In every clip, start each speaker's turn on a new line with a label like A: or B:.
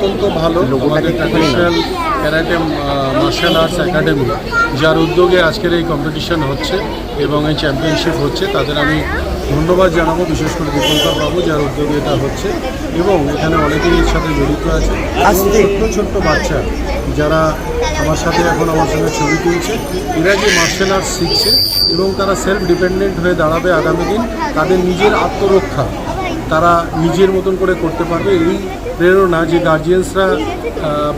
A: অত্যন্ত ভালো। আমাদের traditional karate martial arts academy যার উদ্যোগে আজকের এই কম্পিটিশন হচ্ছে এবং এই চ্যাম্পিয়নশিপ হচ্ছে। তাদের আমি ধন্যবাদ জানাব বিশেষ করে দীপঙ্কর বাবু যার উদ্যোগে এটা হচ্ছে। এবং এখানে অনেকেই এর সাথে জড়িত আছে। ছোট্ট ছোট্ট বাচ্চা যারা আমার সাথে এখন আমার সঙ্গে ছবি তুলছে এরা যে মার্শাল আর্টস শিখছে এবং তারা সেলফ ডিপেন্ডেন্ট হয়ে দাঁড়াবে আগামী দিন তাদের নিজের আত্মরক্ষা। তারা নিজের মতন করে করতে পারবে। এই প্রেরণা যে গার্জিয়ানসরা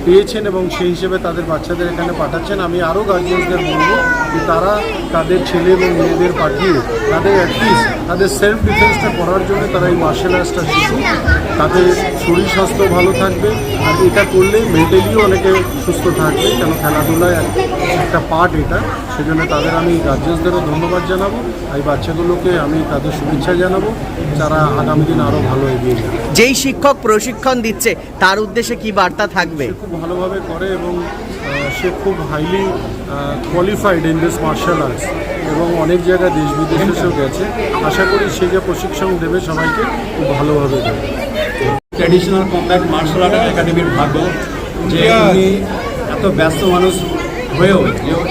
A: পেয়েছেন এবং সেই হিসেবে তাদের বাচ্চাদের এখানে পাঠাচ্ছেন। আমি আরও গার্জিয়ানসদের বলব যে তারা তাদের ছেলে এবং মেয়েদের পাঠিয়ে তাদের অ্যাটলিস্ট তাদের সেলফ ডিফেন্সটা করার জন্য তারা এই মার্শাল আর্টসটা শিখুক। তাদের শরীর স্বাস্থ্য ভালো থাকবে। আর এটা করলে মেন্টালিও অনেকে সুস্থ থাকবে। কেন? খেলাধুলায় একটা পার্ট এটা। সেজন্য তাদের আমি গার্জিয়ানসদেরও ধন্যবাদ জানাব আর এই বাচ্চাগুলোকে আমি তাদের শুভেচ্ছা জানাব। যারা আগামী দিন আরও ভালো এগিয়ে যাবে।
B: যেই শিক্ষক প্রশিক্ষণ দিচ্ছে তার উদ্দেশ্যে কি বার্তা থাকবে?
A: খুব ভালোভাবে করে এবং সে খুব highly qualified in this martial arts এবং অনেক জায়গায় দেশ বিদেশেও গেছে। আশা করি সে যে প্রশিক্ষণ দেবে সবাইকে খুব ভালোভাবে দেবে।
C: ট্র্যাডিশনাল কম্ব্যাট মার্শাল আর্ট একাডেমির ভাগ্য যে উনি এত ব্যস্ত মানুষ হয়েও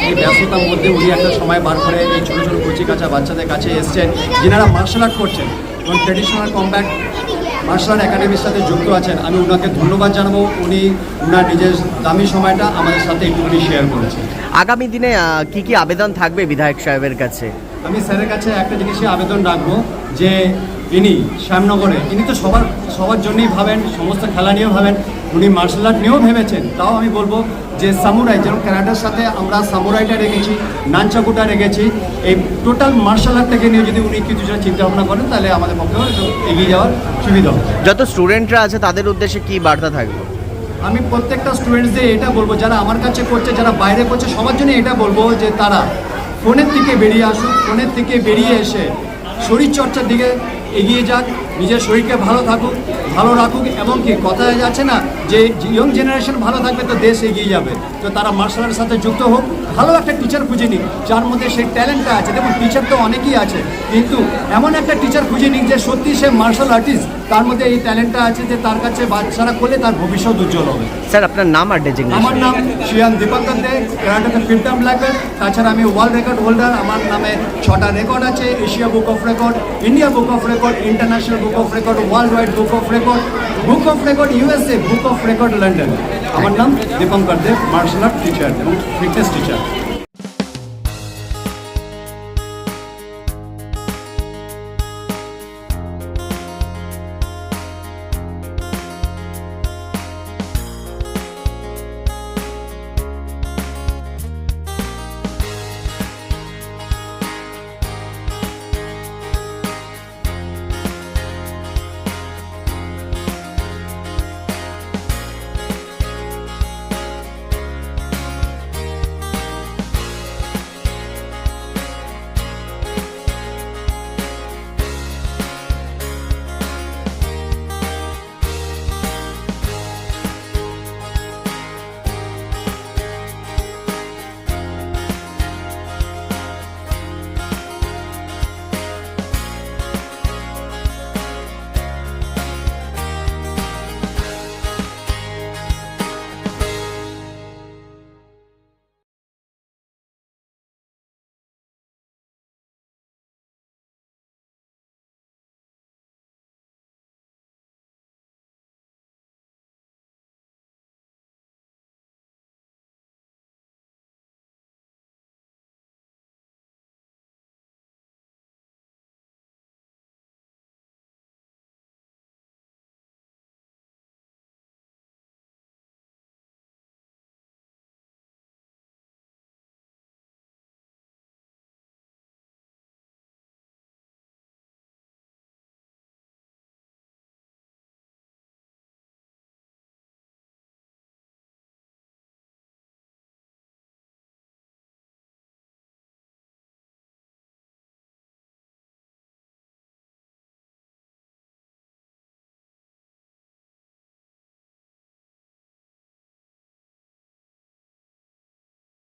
C: এই ব্যস্ততার মধ্যে উনি একটা সময় বার করে এই ছোটো ছোটো কচি কাঁচা বাচ্চাদের কাছে এসছেন যিনারা মার্শাল আর্ট করছেন এবং ট্র্যাডিশনাল কম্ব্যাট মার্শাল আর্ট একাডেমির সাথে যুক্ত আছেন। আমি ওনাকে ধন্যবাদ জানাব। উনি ওনার নিজের দামি সময়টা আমাদের সাথে একটুখানি শেয়ার করেছেন।
B: আগামী দিনে কি কি আবেদন থাকবে বিধায়ক সাহেবের কাছে?
C: আমি স্যারের কাছে একটা জিনিসই আবেদন রাখব যে ইনি শ্যামনগরে ইনি তো সবার সবার জন্যই ভাবেন সমস্ত খেলা নিয়েও ভাবেন উনি মার্শাল আর্ট নিয়েও ভেবেছেন। তাও আমি বলব যে সামুরাই যেমন ক্যারাটার সাথে আমরা সামুরাইটা রেখেছি নানচাকুটা রেখেছি এই টোটাল মার্শাল আর্টটাকে নিয়ে যদি উনি কিছুটা চিন্তা ভাবনা করেন তাহলে আমাদের পক্ষেও একটু এগিয়ে যাওয়ার সুবিধা হবে।
B: যত স্টুডেন্টরা আছে তাদের উদ্দেশ্যে কি বার্তা থাকবে?
C: আমি প্রত্যেকটা স্টুডেন্টসদের এটা বলব যারা আমার কাছে করছে যারা বাইরে করছে সবার জন্য এটা বলব যে তারা ফোনের থেকে বেরিয়ে আসুক ফোনের থেকে বেরিয়ে এসে শরীরচর্চার দিকে এগিয়ে যাক নিজের শরীরকে ভালো থাকুক ভালো রাখুক এবং কি কথায় যাচ্ছে না যে ইয়ং জেনারেশন ভালো থাকবে তো দেশ এগিয়ে যাবে। তো তারা মার্শাল আর্টের সাথে যুক্ত হোক ভালো একটা টিচার খুঁজে নিক যার মধ্যে সেই ট্যালেন্টটা আছে। দেখুন টিচার তো অনেকেই আছে কিন্তু এমন একটা টিচার খুঁজে নিক যে সত্যি সে মার্শাল আর্টিস্ট তার মধ্যে এই ট্যালেন্টটা আছে যে তার কাছে বাচ্চারা করলে তার ভবিষ্যৎ উজ্জ্বল হবে।
B: স্যার আপনার নাম আর
C: আমার নাম শ্রিয়ান দীপঙ্কর দে ক্যারাটেতে ফিল্টাম ব্ল্যাক বেল্ট তাছাড়া আমি ওয়ার্ল্ড রেকর্ড হোল্ডার আমার নামে ছটা রেকর্ড আছে Asia book of record India book of record international book of record world wide book of record book of record USA book of record London আমার নাম Dipankar Dev martial art teacher এবং fitness teacher